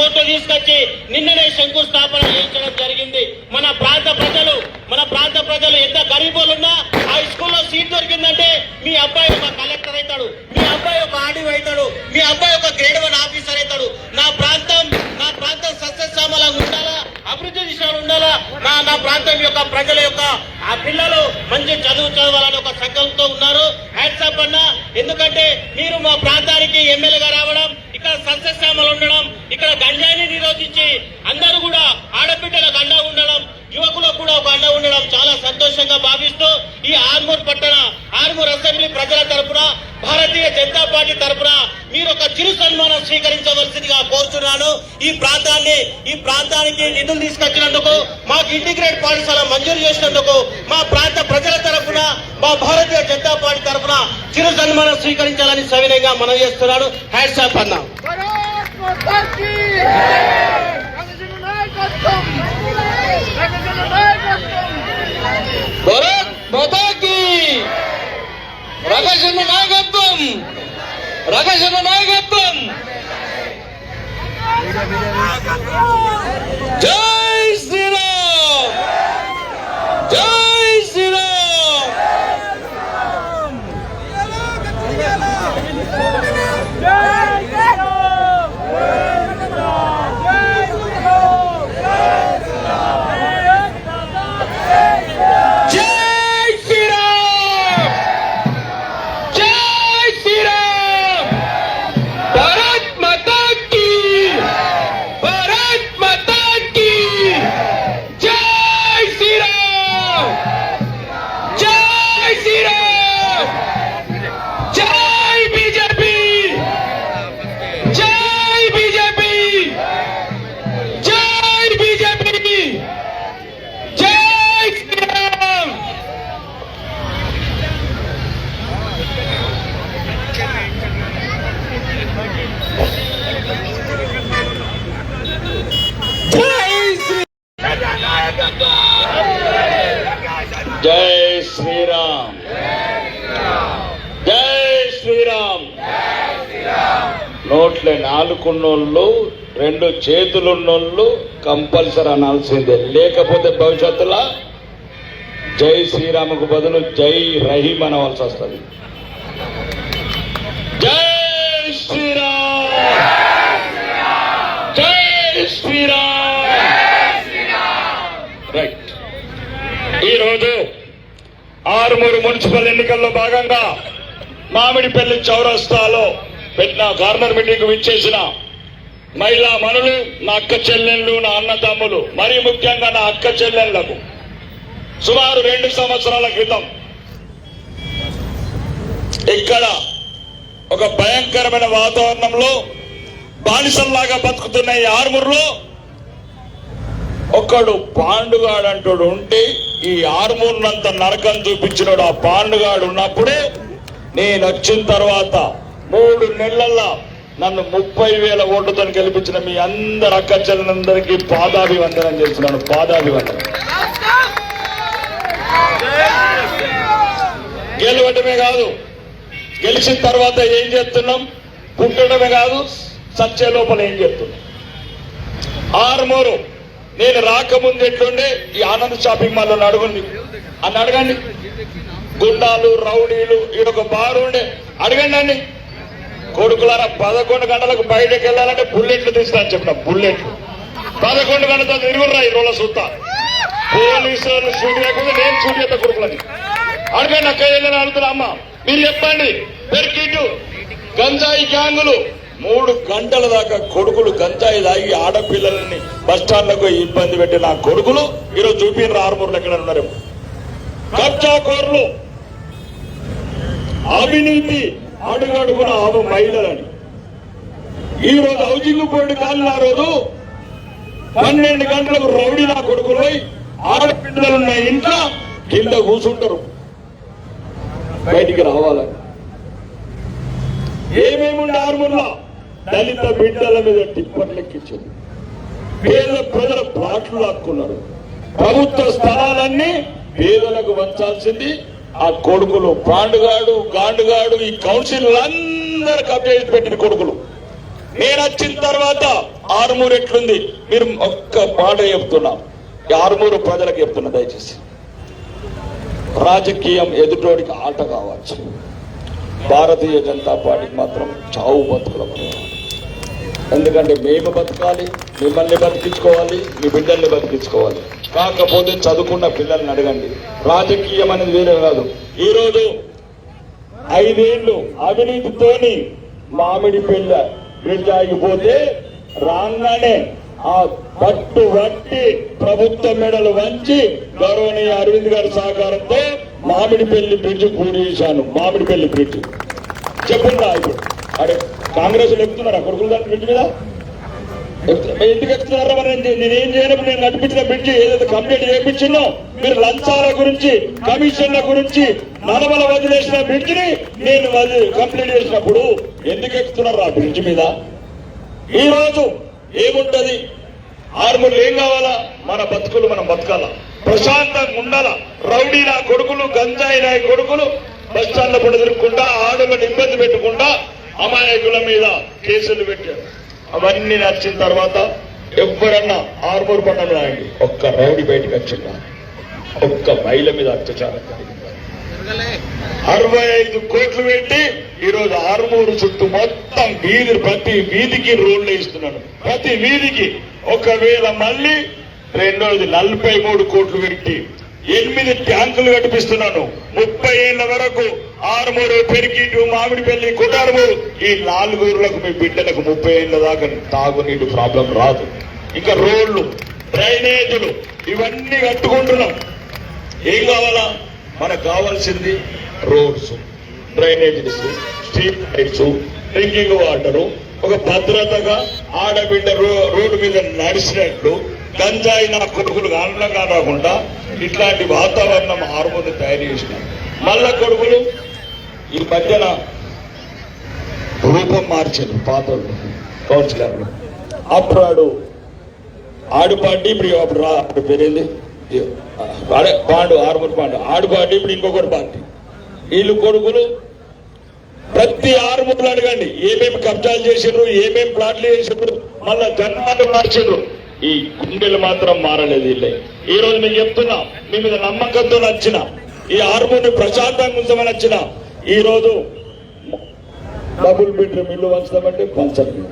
రెండు తీసుకొచ్చి నిన్ననే శంకుస్థాపన చేయించడం జరిగింది. మన ప్రాంత ప్రజలు మన ప్రాంత ప్రజలు ఎంత గరీబులున్నా ఆ స్కూల్లో సీట్ దొరికిందంటే మీ అబ్బాయి ఒక కలెక్టర్ అవుతాడు మీ అబ్బాయి ఒక ఆర్డీఓ అవుతాడు మీ అబ్బాయి ఒక గ్రేడ్ వన్ ఆఫీసర్ అవుతాడు. నా ప్రాంతం నా ప్రాంతం సస్యశ్యామలంగా ఉండాలా? అభివృద్ధి దిశలో ఉండాలా? నా నా ప్రాంతం యొక్క ప్రజల యొక్క ఆ పిల్లలు మంచి చదువు చదవాలని ఒక సంకల్పంతో ఉన్నారు. హ్యాట్సాప్ అన్న. ఎందుకంటే మీరు మా ప్రాంతానికి ఎమ్మెల్యేగా రావడం ఇక్కడ సస్యశ్యామలు ఉండడం ఇక్కడ గంజాయిని నిరోధించి అందరూ కూడా ఆడబిడ్డలకు అండ ఉండడం యువకులకు కూడా ఒక అండ ఉండడం చాలా సంతోషంగా భావిస్తూ ఈ ఆర్మూర్ పట్టణ ఆర్మూర్ అసెంబ్లీ ప్రజల తరపున భారతీయ జనతా పార్టీ తరపున మీరు ఒక చిరు సన్మానం స్వీకరించవలసిందిగా కోరుతున్నాను ఈ ప్రాంతాన్ని ఈ ప్రాంతానికి నిధులు తీసుకొచ్చినందుకు మాకు ఇంటిగ్రేట్ పాఠశాల మంజూరు చేసినందుకు మా ప్రాంత ప్రజల తరపున మా భారతీయ జనతా పార్టీ తరపున చిరు సన్మానం స్వీకరించాలని సవినయంగా మనం చేస్తున్నాను. హ్యాట్సాప్ అన్నా. ভারত মাতা কি রাখার জন্য নায়কত্বম। রাখার জন্য নায়কত্বম। জয় শ্রীরাম। জয় అట్లే నాలుగున్నోళ్ళు రెండు చేతులున్నోళ్ళు కంపల్సరీ అనాల్సిందే. లేకపోతే భవిష్యత్తులో జై శ్రీరాముకు బదులు జై రహీం అనవలసి వస్తుంది. జై శ్రీరామ్! జై శ్రీరామ్! రైట్. ఈరోజు ఆరుమూరు మున్సిపల్ ఎన్నికల్లో భాగంగా మామిడిపల్లి చౌరస్తాలో పెట్టిన కార్నర్ మీటింగ్ విచ్చేసిన మహిళా మనులు నా అక్క చెల్లెళ్ళు నా అన్న తమ్ములు మరీ ముఖ్యంగా నా అక్క చెల్లెళ్ళకు సుమారు రెండు సంవత్సరాల క్రితం ఇక్కడ ఒక భయంకరమైన వాతావరణంలో బానిసల్లాగా బతుకుతున్న ఈ ఆర్మూర్లో ఒకడు పాండుగాడంటాడు ఉంటే ఈ ఆర్మూర్నంత నరకం చూపించినాడు ఆ పాండుగాడు ఉన్నప్పుడే నేను వచ్చిన తర్వాత మూడు నెలల్లో నన్ను ముప్పై వేల ఓట్లతో గెలిపించిన మీ అందరు అక్కచెల్లందరికీ పాదాభివందనం చేస్తున్నాను పాదాభివందనం. గెలవటమే కాదు గెలిచిన తర్వాత ఏం చేస్తున్నాం? పుట్టడమే కాదు సత్య లోపల ఏం చేస్తున్నాం? ఆరుమూరు నేను రాకముందు ఎట్లుండే? ఈ ఆనంద్ షాపింగ్ మాల్ అడగండి. అని అడగండి. గుండాలు రౌడీలు ఈడొక బారు ఉండే. అడగండి అండి కొడుకులారా పదకొండు గంటలకు బయటకు వెళ్ళాలంటే బుల్లెట్లు తీసుకుని చెప్పిన బుల్లెట్లు. పదకొండు గంటలతో తిరుగురా ఈ రోజుల చూస్తా పోలీసులను షూట్ లేకుండా నేను షూట్ చేస్తా కొడుకులని. అడగండి అక్క వెళ్ళని అడుగుతున్నా అమ్మ. మీరు చెప్పండి. పెరికిట్టు గంజాయి గ్యాంగులు. మూడు గంటల దాకా కొడుకులు గంజాయి తాగి ఆడపిల్లలని బస్ స్టాండ్లకు ఇబ్బంది పెట్టి నా కొడుకులు ఈరోజు చూపిన ఆరుమూరులు ఎక్కడ ఉన్నారు కబ్జా కోర్లు అవినీతి. అడుగడుగున ఆమె మహిళలని. ఈ రోజు హౌసింగ్ బోర్డు కాలిన రోజు. పన్నెండు గంటలకు రౌడీ నా కొడుకులు పోయి ఆడపిల్లలున్న ఇంట్లో కింద కూర్చుంటారు బయటికి రావాలని. ఏమేముండే ఉండే దళిత బిడ్డల మీద టిప్పర్లు ఎక్కించింది పేద ప్రజల ప్లాట్లు లాక్కున్నారు. ప్రభుత్వ స్థలాలన్నీ పేదలకు వంచాల్సింది ఆ కొడుకులు పాండుగాడు గాండుగాడు ఈ కౌన్సిల్ అందరు కబ్జా పెట్టిన కొడుకులు. నేను వచ్చిన తర్వాత ఆరుమూరు ఎట్లుంది? మీరు ఒక్క మాట చెప్తున్నా. ఆరుమూరు ప్రజలకు చెప్తున్నా దయచేసి. రాజకీయం ఎదుటోడికి ఆట కావచ్చు. భారతీయ జనతా పార్టీకి మాత్రం చావు బతుకుల ఎందుకంటే మేము బతకాలి మిమ్మల్ని బతికించుకోవాలి మీ బిడ్డల్ని బతికించుకోవాలి. కాకపోతే చదువుకున్న పిల్లల్ని అడగండి. రాజకీయం అనేది వేరే కాదు. ఈరోజు ఐదేళ్ళు అవినీతితోని మామిడి పిల్ల బ్రిడ్జ్ ఆగిపోతే రాగానే ఆ పట్టు వట్టి ప్రభుత్వ మెడలు వంచి గౌరవనీయ అరవింద్ గారి సహకారంతో మామిడి పెళ్ళి బ్రిడ్జ్ పూర్తి చేశాను. మామిడి పెళ్ళి బ్రిడ్జ్. చెప్పుందా ఇప్పుడు అరే కాంగ్రెస్ ఎక్కుతున్నారా? కొడుకులు దాని బ్రిడ్జ్ మీద? ఎందుకు ఎక్కుతున్నారా మరి? నేను- నేనేం చేయనప్పుడు నేను నడిపించిన బ్రిడ్జ్ ఏదైతే కంప్లీట్ చేయించినో మీరు లంచాల గురించి కమిషన్ల గురించి నలమల వదిలేసిన బ్రిడ్జ్ని నేను వదిలి- కంప్లీట్ చేసినప్పుడు ఎందుకు ఎక్కుతున్నారు ఆ బ్రిడ్జ్ మీద? ఈ రోజు ఏముంటది? ఆర్మూర్లు ఏం కావాలా? మన బతుకులు మనం బతకాలా? ప్రశాంతంగా ఉండాల? రౌడీ నా కొడుకులు గంజాయి నా కొడుకులు బస్ స్టాండ్ల పొడి తిరుక్కుండా ఆడమని ఇబ్బంది పెట్టకుండా అమాయకుల మీద కేసులు పెట్టారు. అవన్నీ నచ్చిన తర్వాత ఎవరన్నా ఆర్మూర్ పండ మీద ఒక్క రౌడీ బయటకు వచ్చిందా? ఒక్క మహిళ మీద అత్యాచారం జరిగిందా? అరవై ఐదు కోట్లు పెట్టి ఈరోజు ఆర్మూరు చుట్టూ మొత్తం వీధి ప్రతి వీధికి రోడ్లు ఇస్తున్నాను ప్రతి వీధికి. ఒకవేళ మళ్ళీ రెండోది నలభై మూడు కోట్లు పెట్టి ఎనిమిది ట్యాంకులు కనిపిస్తున్నాను ముప్పై ఏళ్ళ వరకు ఆరుమూరు పెరిగిటు మామిడిపల్లి కుటారము ఈ నాలుగూరులకు మీ బిడ్డలకు ముప్పై ఏళ్ళ దాకా తాగునీటి ప్రాబ్లం రాదు. ఇంకా రోడ్లు డ్రైనేజీలు ఇవన్నీ కట్టుకుంటున్నాం. ఏం కావాలా? మనకు కావాల్సింది roads drainages street lights drinking water. ఒక భద్రతగా ఆడబిడ్డ రో- రోడ్డు మీద నడిచినట్లు గంజాయి నా కొడుకులు ఆనందంగా రాకుండా ఇట్లాంటి వాతావరణం హార్మోన్ తయారు చేసిన. మళ్ళా కొడుకులు ఈ మధ్యన రూపం మార్చారు పాతలు. కౌన్సిలర్లు అప్పుడు ఆడు పార్టీ ఇప్పుడు అప్పుడు రా అప్పుడు పేరేంది? పాండు ఆరుమూరు పాండు. ఆడు ఇప్పుడు ఇంకొకటి పార్టీ వీళ్ళు కొడుకులు ప్రతి ఆరుమూరులు అడగండి ఏమేమి కబ్జాలు చేసిండ్రు ఏమేమి ప్లాట్లు చేసిండ్రు మళ్ళా జన్మాలు మార్చిండ్రు ఈ గుండెలు మాత్రం మారలేదు వీళ్ళే ఈ రోజు మేము చెప్తున్నా మీ మీద నమ్మకంతో నచ్చిన ఈ ఆరుమూరిని ప్రశాంతంగా ఉంచమని వచ్చిన ఈ రోజు డబుల్ బెడ్రూమ్ ఇల్లు వంచుతామంటే పంచండి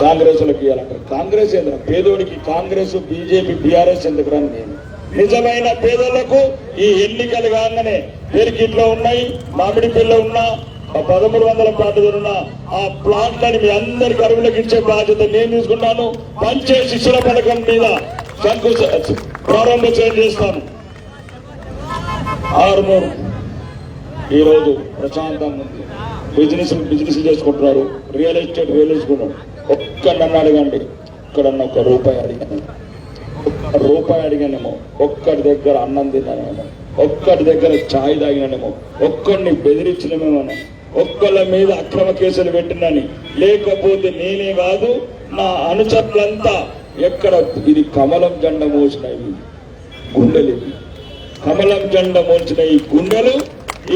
కాంగ్రెస్ వాళ్ళకి ఇవ్వాలంటారు కాంగ్రెస్ ఎందుకు పేదోడికి కాంగ్రెస్ బీజేపీ బీఆర్ఎస్ ఎందుకు రాని నేను? నిజమైన పేదలకు ఈ ఎన్నికలు కాగానే పెరిగిట్లో ఉన్నాయి మామిడి పిల్ల ఉన్నా పదమూడు వందల ప్లాట్లు ఉన్న ఆ ప్లాట్లని మీ అందరికి అరువులకు ఇచ్చే బాధ్యత నేను తీసుకున్నాను. పంచే శిష్యుల పథకం మీద శంకు ప్రారంభ చేస్తాను. ఆరుమూరు ఈ రోజు ప్రశాంతంగా ఉంది. బిజినెస్ బిజినెస్ చేసుకుంటున్నారు. రియల్ ఎస్టేట్ రియల్ చేసుకుంటున్నారు ఒక్క నన్ను అడగండి. ఇక్కడన్న ఒక రూపాయి అడిగాను. ఒక్క రూపాయి అడిగానేమో. ఒక్కడి దగ్గర అన్నం తిన్నానేమో. ఒక్కడి దగ్గర ఛాయ్ తాగినానేమో. ఒక్కడిని బెదిరించినమేమో ఒక్కళ్ళ మీద అక్రమ కేసులు పెట్టినని. లేకపోతే నేనే కాదు నా అనుచరులంతా ఎక్కడ ఇది కమలం జెండ మోసినవి గుండెలు. కమలం జెండ మోసిన ఈ గుండెలు.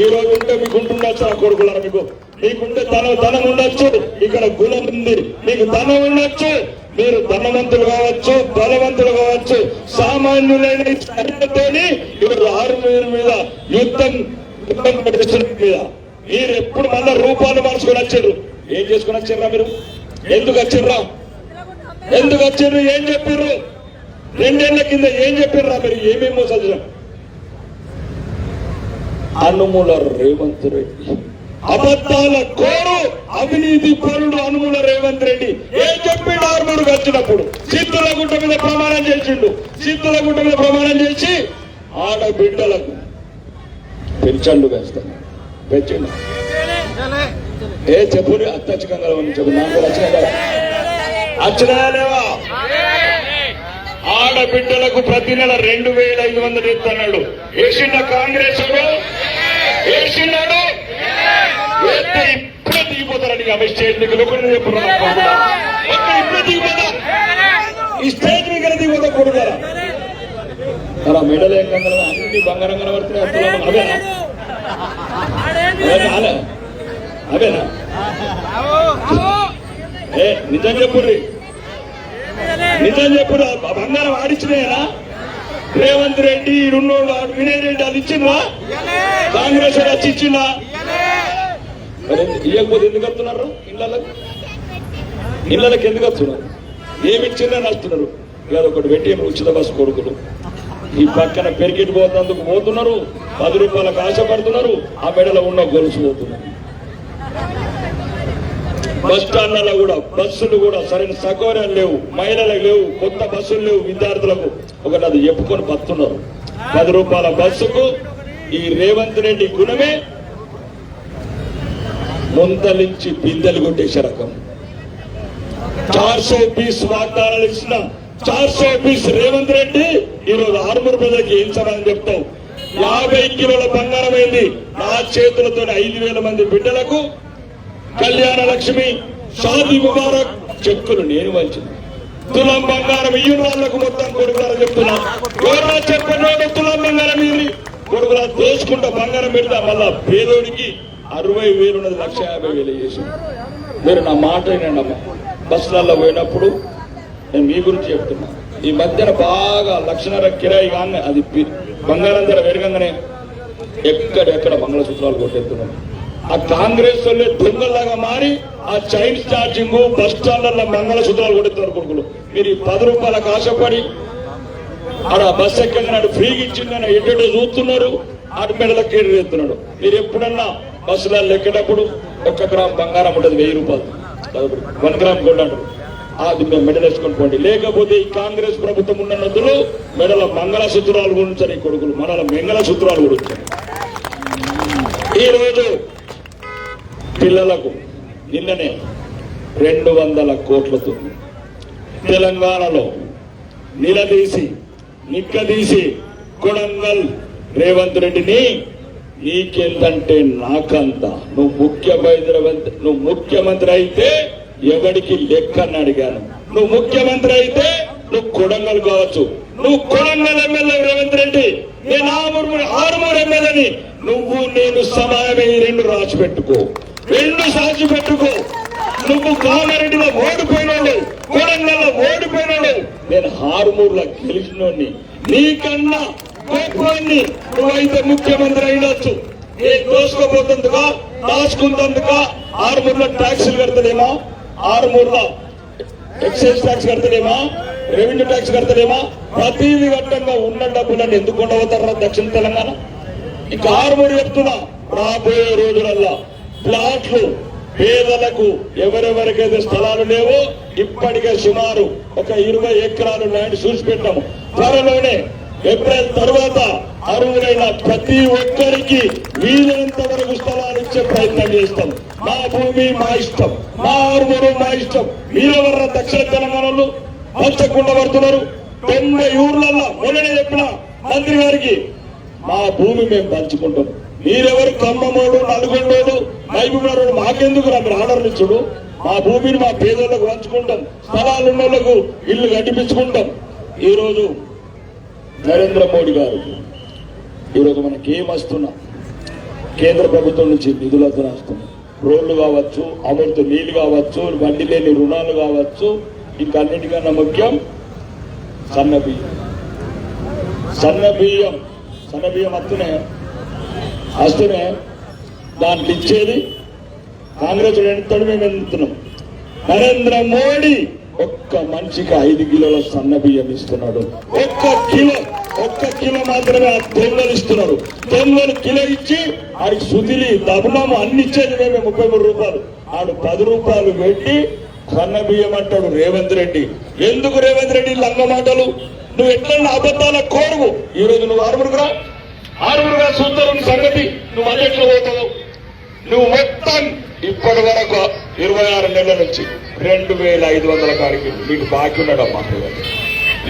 ఈ రోజు ఉంటే మీకు ఉంటుండొచ్చు ఆ కొడుకులను మీకు? మీకుంటే తన ధనం ఉండొచ్చు ఇక్కడ గుణం ఉంది. మీకు ధనం ఉండొచ్చు మీరు ధనవంతులు కావచ్చు బలవంతులు కావచ్చు సామాన్యులైన ఈ ఆరు మీద యుద్ధం యుద్ధం మీద. మీరు ఎప్పుడు మళ్ళీ రూపాలు మార్చుకొని వచ్చారు? ఏం చేసుకొని వచ్చారా మీరు? ఎందుకు వచ్చిర్రా? ఎందుకు వచ్చిర్రు ఏం చెప్పిర్రు రెండేళ్ళ కింద ఏం చెప్పిర్రా మీరు? ఏమేమి మోసాలు అనుమూల రేవంత్ రెడ్డి. అబద్ధాల కోరు అవినీతి పరుడు అనుమూల రేవంత్ రెడ్డి. ఏం చెప్పిండు ఆరుమూరుకు వచ్చినప్పుడు సిద్ధుల గుట్ట మీద ప్రమాణం చేసిండు. సిద్ధుల గుట్ట మీద ప్రమాణం చేసి ఆడబిడ్డలకు పెంచండు వేస్తాను పెంచండు ఏ చెప్పుని అత్యధికంగా చెప్పు నాకు వచ్చిన వచ్చినా లేవా? ఆడబిడ్డలకు ప్రతి నెల రెండు వేల ఐదు వందలు ఇస్తున్నాడు వేసిన కాంగ్రెస్ వేసినాడు వేస్తే ఇప్పుడే దిగిపోతారని రెడ్డి ఆమె స్టేజ్ మీద ఒకటి చెప్పుకున్నా ఒక్క ఈ స్టేజ్ మీద దిగిపోతా కొడుతారా అలా మెడల్ ఏం కన్నా అన్ని బంగారం కనబడుతున్నాయి. అసలు అవేనా అవేనా ఏ నిజం చెప్పుర్రి. నిజం చెప్పుడు బంగారం ఆడిచ్చినాయనా? రేవంత్ రెడ్డి రెండోళ్ళు వినయ్ రెడ్డి అది ఇచ్చిందా కాంగ్రెస్ వచ్చి ఇచ్చిందా ఇవ్వకపోతే ఎందుకు వస్తున్నారు ఇళ్ళకి ఇళ్ళకి ఎందుకు వస్తున్నారు? ఏమి ఇచ్చిందని వస్తున్నారు ఇవాళ ఒకటి పెట్టి ఉచిత బస్సు కొడుకులు. ఈ పక్కన పెరిగిట్ పోతున్నందుకు పోతున్నారు పది రూపాయలకు ఆశపడుతున్నారు ఆ మెడలో ఉన్న గొలుసు పోతున్నారు. బస్ స్టాండ్లలో కూడా బస్సులు కూడా సరైన సౌకర్యాలు లేవు మహిళలకు లేవు కొత్త బస్సులు లేవు విద్యార్థులకు. ఒకటి అది చెప్పుకొని బతున్నారు. పది రూపాయల బస్సుకు ఈ రేవంత్ రెడ్డి గుణమే. ముందలించి పిందెలు కొట్టేసే రకం చార్ సో పీస్ వాగ్దానాలు ఇచ్చిన చార్జ్ సో రేవంత్ రెడ్డి ఈరోజు ఆరుమూరు ప్రజలకు ఏం సమాధానం చెప్తావు యాభై కిలోల బంగారం అయింది. నా చేతులతో ఐదు వేల మంది బిడ్డలకు కళ్యాణ లక్ష్మి షాది ముబారక్ చెక్కులు నేను వాల్చింది తులం బంగారం ఇయ్యని వాళ్ళకు మొత్తం కొడుకులా చెప్తున్నా. ఎవరా చెప్పండి తులం బంగారం ఇది. కొడుకులా దోచుకుంటా బంగారం పెడతా. మళ్ళా పేదోడికి అరవై వేలు ఉన్నది లక్ష యాభై వేలు చేసి మీరు నా మాట వినండి బస్సులలో పోయినప్పుడు నేను మీ గురించి చెప్తున్నా. ఈ మధ్యన బాగా లక్షణర కిరాయి కానీ అది బంగారం ధర పెరగంగానే ఎక్కడెక్కడ మంగళసూత్రాలు కొట్టేస్తున్నాం. ఆ కాంగ్రెస్ వాళ్ళే దొంగలాగా మారి ఆ చైన్ ఛార్జింగ్ బస్ స్టాండ్లలో మంగళసూత్రాలు కొడుతున్నారు కొడుకులు. మీరు ఈ పది రూపాయలకు ఆశపడి ఆడ బస్ ఎక్కగానే ఫ్రీగా ఇచ్చిందని ఎటు చూస్తున్నారు అటు మెడలకు కేడుతున్నాడు మీరు ఎప్పుడన్నా బస్సులలో ఎక్కేటప్పుడు ఒక్క గ్రామ్ బంగారం ఉంటుంది వెయ్యి రూపాయలు. వన్ గ్రామ్ గోల్డ్ అంటారు. అది మేము మెడల్ వేసుకొని పోండి లేకపోతే ఈ కాంగ్రెస్ ప్రభుత్వం ఉన్న నదులు మెడల మంగళసూత్రాలు గురించని కొడుకులు మనల మంగళ సూత్రాలు ఈ రోజు పిల్లలకు నిన్ననే రెండు వందల కోట్లతో తెలంగాణలో నిలదీసి నిక్కదీసి కొడంగల్ రేవంత్ రెడ్డిని నీకెంతంటే నాకంత. నువ్వు ముఖ్యమంత్రి నువ్వు ముఖ్యమంత్రి అయితే ఎవడికి లెక్కని అడిగాను. నువ్వు ముఖ్యమంత్రి అయితే నువ్వు కొడంగల్ కావచ్చు. నువ్వు కొడంగల్ ఎమ్మెల్యే రేవంత్ రెడ్డి. నేను ఆరుమూరు ఆరుమూరు ఎమ్మెల్యేని. నువ్వు నేను సమానమే. ఈ రెండు రాసి పెట్టుకో. రెండు సాక్షి పెట్టుకో. నువ్వు కామారెడ్డిలో ఓడిపోయినాడు కొడంగల్లో ఓడిపోయినోడు నేను హారుమూరులో గెలిచినోడిని. నీకన్నా గొప్పవాడిని నువ్వైతే ముఖ్యమంత్రి అయినొచ్చు. ఏ దోసుకోబోతుందిగా దాచుకుంటుందిగా? ఆరుమూరులో ట్యాక్సులు కడతలేమా ఆరుమూరులో ఎక్సైజ్ ట్యాక్స్ కడతలేమా? రెవెన్యూ ట్యాక్స్ కడతలేమా? ప్రతిదీ కట్టంగా ఉన్న డబ్బులను ఎందుకు ఉండబోతారా దక్షిణ తెలంగాణ? ఇంకా ఆరుమూరు చెప్తున్నా రాబోయే రోజులల్లా ప్లాట్లు పేదలకు ఎవరెవరికైతే స్థలాలు లేవో ఇప్పటికే సుమారు ఒక ఇరవై ఎకరాలు ల్యాండ్ చూసి పెట్టాము త్వరలోనే ఏప్రిల్ తర్వాత అర్హులైన ప్రతి ఒక్కరికి వీలైనంత వరకు స్థలాలు ఇచ్చే ప్రయత్నం చేస్తాం. మా భూమి మా ఇష్టం. మా ఆరుమూరు మా ఇష్టం. మీరెవర దక్షిణ తెలంగాణలో పంచకుండా పడుతున్నారు. తొంభై ఊర్లలో మొన్ననే చెప్పిన మంత్రి గారికి మా భూమి మేము పంచుకుంటాం. మీరెవరు కమ్మమోడు నల్గొండోడు మహబూబ్నగర్ మాకెందుకు అక్కడ మీరు ఆర్డర్లు ఇచ్చుడు. మా భూమిని మా పేదోళ్ళకు పంచుకుంటాం. స్థలాలు ఉన్న వాళ్ళకు ఇల్లు కట్టిపించుకుంటాం. ఈరోజు నరేంద్ర మోడీ గారు. ఈరోజు మనకి ఏం వస్తున్నా కేంద్ర ప్రభుత్వం నుంచి నిధులు వస్తున్నా వస్తున్నాయి రోడ్లు కావచ్చు అమృత నీళ్ళు కావచ్చు వడ్డీ లేని రుణాలు కావచ్చు ఇంకా అన్నిటికన్నా ముఖ్యం సన్న బియ్యం. సన్న బియ్యం సన్న బియ్యం వస్తూనే వస్తూనే దాంట్లో ఇచ్చేది కాంగ్రెస్ ఎంతడు మేము వెళ్తున్నాం. నరేంద్ర మోడీ ఒక్క మనిషికి ఐదు కిలోల సన్న బియ్యం ఇస్తున్నాడు. ఒక్క కిలో ఒక్క కిలో మాత్రమే ఆ దొంగలు ఇస్తున్నారు దొంగలు కిలో ఇచ్చి ఆడికి సుతిలి దబునాము అన్ని ఇచ్చేది మేమే ముప్పై మూడు రూపాయలు. ఆడు పది రూపాయలు పెట్టి సన్న బియ్యం అంటాడు రేవంత్ రెడ్డి. ఎందుకు రేవంత్ రెడ్డి లంగ మాటలు? నువ్వు ఎట్లన్నా అబద్ధాల కోరువు? ఈ రోజు నువ్వు ఆరుగురుగా ఆరుగురుగా సూత్రం సంగతి నువ్వు మళ్ళీ ఎట్లా పోతావు? నువ్వు మొత్తం ఇప్పటి వరకు ఇరవై ఆరు నెలల నుంచి రెండు వేల ఐదు వందల కాడికి నీకు బాకీ ఉన్నాడు అమ్మా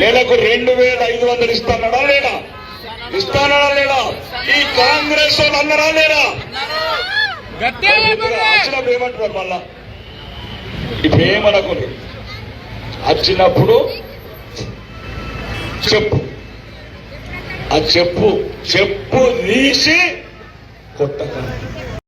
నెలకు రెండు వేల ఐదు వందలు ఇస్తానడా లేడా ఇస్తానడా లేడా ఈ కాంగ్రెస్ వాళ్ళు అన్నరా లేరా వచ్చినప్పుడు ఏమంటున్నారు మళ్ళా? ఇప్పుడు ఏమనుకుని వచ్చినప్పుడు చెప్పు. ఆ చెప్పు. చెప్పు తీసి కొట్టకండి